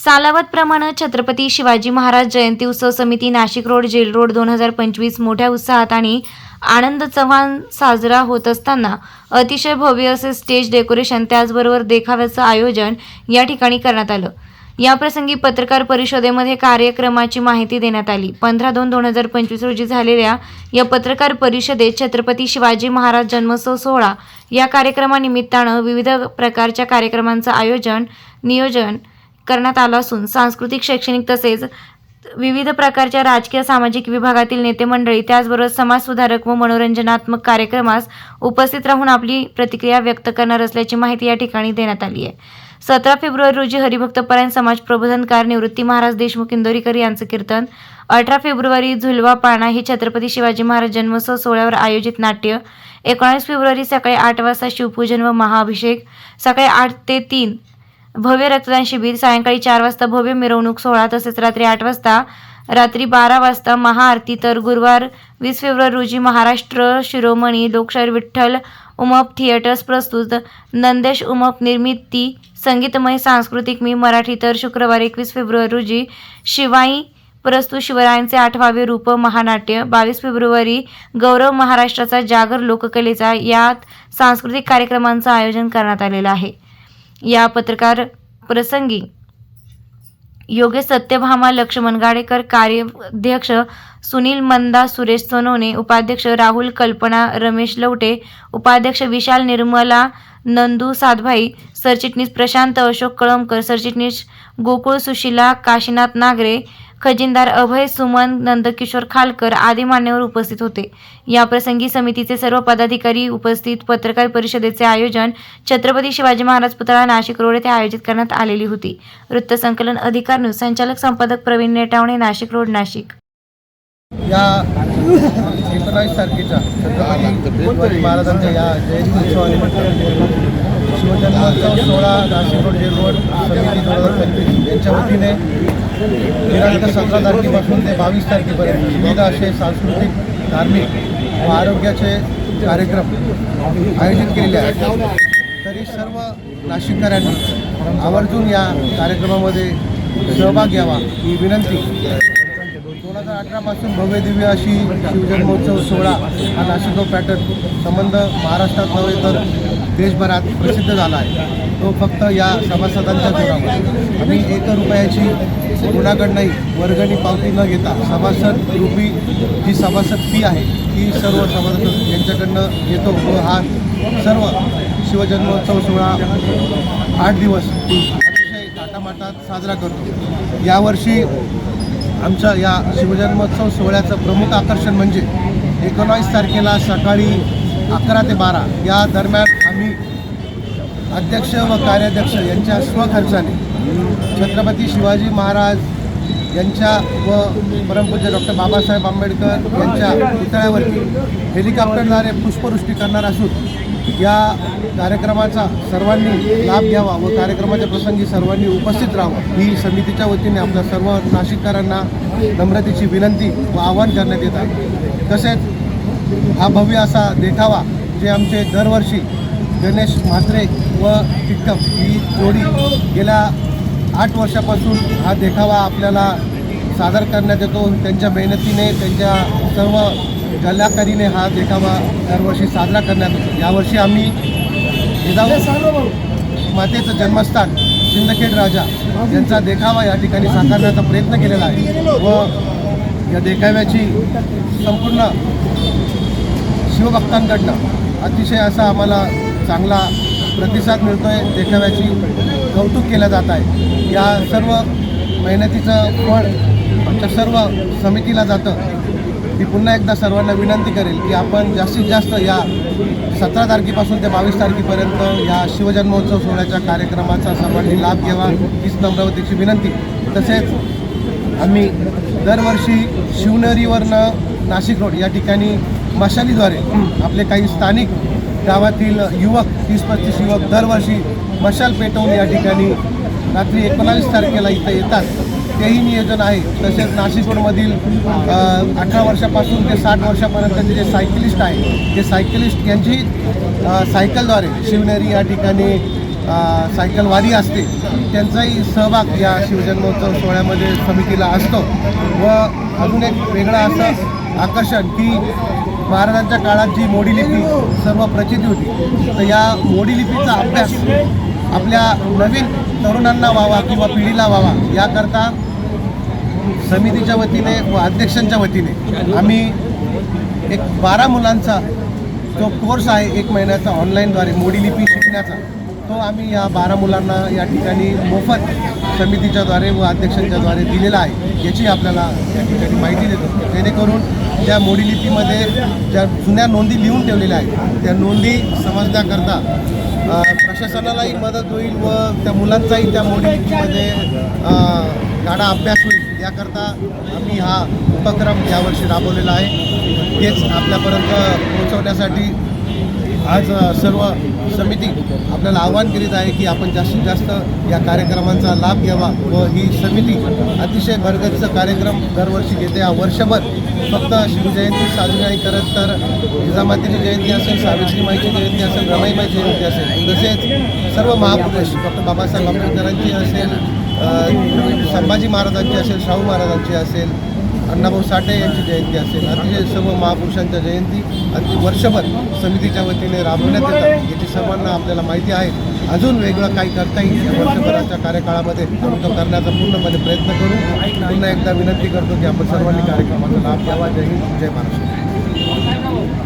सालावतप्रमाणे छत्रपती शिवाजी महाराज जयंती उत्सव समिती Nashik road gel road दोन हजार पंचवीस मोठ्या उत्साहात आणि आनंद चव्हाण साजरा होत असताना अतिशय भव्य असे स्टेज डेकोरेशन त्याचबरोबर देखाव्याचं आयोजन या ठिकाणी करण्यात आलं. याप्रसंगी पत्रकार परिषदेमध्ये कार्यक्रमाची माहिती देण्यात आली. पंधरा दोन दोन हजार पंचवीस रोजी झालेल्या या पत्रकार परिषदेत छत्रपती शिवाजी महाराज जन्मोत्सव सोहळा या कार्यक्रमानिमित्तानं विविध प्रकारच्या कार्यक्रमांचं आयोजन नियोजन करण्यात आलं असून सांस्कृतिक शैक्षणिक तसेच विविध प्रकारच्या राजकीय सामाजिक विभागातील नेते मंडळी त्याचबरोबर समाजसुधारक व मनोरंजनात्मक कार्यक्रमास उपस्थित राहून आपली प्रतिक्रिया व्यक्त करणार असल्याची माहिती या ठिकाणी देण्यात आली आहे. सतरा फेब्रुवारी रोजी हरिभक्तपरायण समाज प्रबोधनकार निवृत्ती महाराज देशमुख इंदोरीकर यांचं कीर्तन अठरा फेब्रुवारी झुलवा पाळणा ही छत्रपती शिवाजी महाराज जन्मोत्सव सोहळ्यावर आयोजित नाट्य एकोणीस फेब्रुवारी सकाळी आठ वाजता शिवपूजन व महाअभिषेक सकाळी आठ ते तीन भव्य रक्तदान शिबिर सायंकाळी चार वाजता भव्य मिरवणूक सोहळा तसेच रात्री आठ वाजता रात्री बारा वाजता महाआरती तर गुरुवार वीस फेब्रुवारी रोजी महाराष्ट्र शिरोमणी लोकशाहीर विठ्ठल उमप थिएटर्स प्रस्तुत नंदेश उमप निर्मिती संगीतमय सांस्कृतिक मी मराठी तर शुक्रवार एकवीस फेब्रुवारी रोजी शिवाई प्रस्तुत शिवरायांचे आठवावे रूप महानाट्य बावीस फेब्रुवारी गौरव महाराष्ट्राचा जागर लोककलेचा यात सांस्कृतिक कार्यक्रमांचं आयोजन करण्यात आलेलं आहे. या पत्रकार प्रसंगी योगेश सत्यभामा लक्ष्मण गाडेकर कार्याध्यक्ष सुनील मंदा सुरेश सोनवणे उपाध्यक्ष राहुल कल्पना रमेश लवटे उपाध्यक्ष विशाल निर्मला नंदू सातभाई सरचिटणीस प्रशांत अशोक कळमकर सरचिटणीस गोकुळ सुशिला काशीनाथ नागरे खजिनदार अभय सुमन नंदकिशोर खालकर आदी मान्यवर उपस्थित होते. याप्रसंगी समितीचे सर्व पदाधिकारी उपस्थित पत्रकार परिषदेचे आयोजन छत्रपती शिवाजी महाराज पुतळा नाशिक रोड येथे आयोजित करण्यात आलेली होती. वृत्तसंकलन अधिकार न्यूज संचालक संपादक प्रवीण नेटावणे नाशिक रोड नाशिक. या एकोणावीस तारखेच्या छत्रपती महाराजांच्या या जयंती उत्सवानिमित्त. शिवजन्मोत्सव सोहळा नाशिक रोड जेल रोड समिती दोन हजार पंचवीस यांच्या वतीने दिनांक सतरा तारखेपासून ते बावीस तारखेपर्यंत विविध असे सांस्कृतिक धार्मिक व आरोग्याचे कार्यक्रम आयोजित केलेले आहेत. तरी सर्व नाशिककरांनी आवर्जून या कार्यक्रमामध्ये सहभाग घ्यावा ही विनंती. दोन हजार अठरापासून भव्य दिव्य अशी शिवजन्मोत्सव सोहळा हा नाशिक पॅटर्न संबंध महाराष्ट्रात नव्हे तर देशभरात प्रसिद्ध झाला आहे. तो फक्त या सभासदांच्या जोरावर. आम्ही एक रुपयाची कुणाकडनंही वर्गणी पावती न घेता सभासद रूपी जी सभासद फी आहे ती सर्व सभासद यांच्याकडनं येतो व हा सर्व शिवजन्मोत्सव सोहळा आठ दिवस अतिशय थाटामाटात साजरा करतो. यावर्षी आमच्या या शिवजन्मोत्सव सोहळ्याचं प्रमुख आकर्षण म्हणजे एकोणावीस तारखेला सकाळी अकरा ते बारा. या दरम्यान आम्ही अध्यक्ष व कार्याध्यक्ष यांच्या स्वखर्चाने छत्रपती शिवाजी महाराज यांच्या व परमपूज्य डॉक्टर बाबासाहेब आंबेडकर यांच्या पुतळ्यावरती हेलिकॉप्टरद्वारे पुष्पवृष्टी करणार असून या कार्यक्रमाचा सर्वांनी लाभ घ्यावा व कार्यक्रमाच्या प्रसंगी सर्वांनी उपस्थित राहावं. ही समितीच्या वतीने आपल्या सर्व नाशिककरांना नम्रतेची विनंती व आवाहन करण्यात येत आहे. तसेच हा भव्य असा देखावा जे आमचे दरवर्षी गणेश म्हात्रे व टिक्कम ही जोडी गेल्या आठ वर्षापासून हा देखावा आपल्याला सादर करण्यात येतो. त्यांच्या मेहनतीने त्यांच्या सर्व कलाकारीने हा देखावा दरवर्षी साजरा करण्यात येतो. यावर्षी आम्ही जिजाऊ मातेचं जन्मस्थान सिंदखेड राजा यांचा देखावा या ठिकाणी साकारण्याचा प्रयत्न केलेला आहे व या देखाव्याची संपूर्ण शिवभक्तांकडनं अतिशय असा आम्हाला चांगला प्रतिसाद मिळतो आहे देखाव्याची कौतुक केलं जात आहे. या सर्व मेहनतीचं फळ आमच्या सर्व समितीला जातं. मी पुन्हा एकदा सर्वांना विनंती करेल की आपण जास्तीत जास्त या सतरा तारखेपासून ते बावीस तारखेपर्यंत या शिवजन्मोत्सव सोहळ्याच्या कार्यक्रमाचा सर्वांनी लाभ घ्यावा हीच नम्रवतीची विनंती. तसेच आम्ही दरवर्षी शिवनेरीवरनं नाशिक रोड या ठिकाणी मशालीद्वारे आपले काही स्थानिक गावातील युवक तीस पस्तीस युवक दरवर्षी मशाल पेटवून या ठिकाणी रात्री एकोणावीस तारखेला इथं येतात. तेही नियोजन आहे. तसेच नाशिक रोडमधील अठरा वर्षापासून ते साठ वर्षापर्यंतचे जे सायकलिस्ट आहे ते सायकलिस्ट यांची सायकलद्वारे शिवनेरी या ठिकाणी सायकलवारी सायकल वारी असते. त्यांचाही सहभाग या शिवजन्मोत्सव सोहळ्यामध्ये समितीला असतो. व अजून एक वेगळं असं आकर्षण की महाराजांच्या काळात जी मोडी लिपी सर्व प्रचिती होती तर या मोडी लिपीचा अभ्यास आपल्या नवीन तरुणांना व्हावा किंवा पिढीला व्हावा याकरता समितीच्या वतीने व अध्यक्षांच्या वतीने आम्ही एक बारा मुलांचा जो कोर्स आहे एक महिन्याचा ऑनलाईनद्वारे मोडी लिपी शिकण्याचा तो आम्ही या बारा मुलांना या ठिकाणी मोफत समितीच्याद्वारे व अध्यक्षांच्याद्वारे दिलेला आहे. याची आपल्याला या ठिकाणी माहिती देतो. जेणेकरून त्या मोडीलिपीमध्ये ज्या जुन्या नोंदी लिहून ठेवलेल्या आहेत त्या नोंदी समजण्याकरता प्रशासनालाही मदत होईल व त्या मुलांचाही त्या मोडी लिपीमध्ये गाडा अभ्यास होईल. याकरता आम्ही हा उपक्रम यावर्षी राबवलेला आहे. हेच आपल्यापर्यंत पोहोचवण्यासाठी आज सर्व समिती आपल्याला आवाहन करीत आहे की आपण जास्तीत जास्त या कार्यक्रमांचा लाभ घ्यावा व ही समिती अतिशय भरगतचा कार्यक्रम दरवर्षी घेते. हा वर्षभर फक्त शिवजयंती साजरी नाही करत तर जिजामातीची जयंती असेल सावित्रीमाईची जयंती असेल रमाईमाई जयंती असेल तसेच सर्व महापुरुष डॉक्टर बाबासाहेब आंबेडकरांची असेल संभाजी महाराजांची असेल शाहू महाराजांची असेल अण्णाभाऊ साठे यांची जयंती असेल. अतिशय सर्व महापुरुषांच्या जयंती अगदी वर्षभर समितीच्या वतीने राबवण्यात येतात. याची सर्वांना आपल्याला माहिती आहे. अजून वेगळं काही करता येईल या वर्षभराच्या कार्यकाळामध्ये आम्ही तो करण्याचा पूर्णपणे प्रयत्न करू. पुन्हा एकदा विनंती करतो की आपण सर्वांनी कार्यक्रमाचा लाभ घ्यावा. जय हिंद. जय महाराष्ट्र.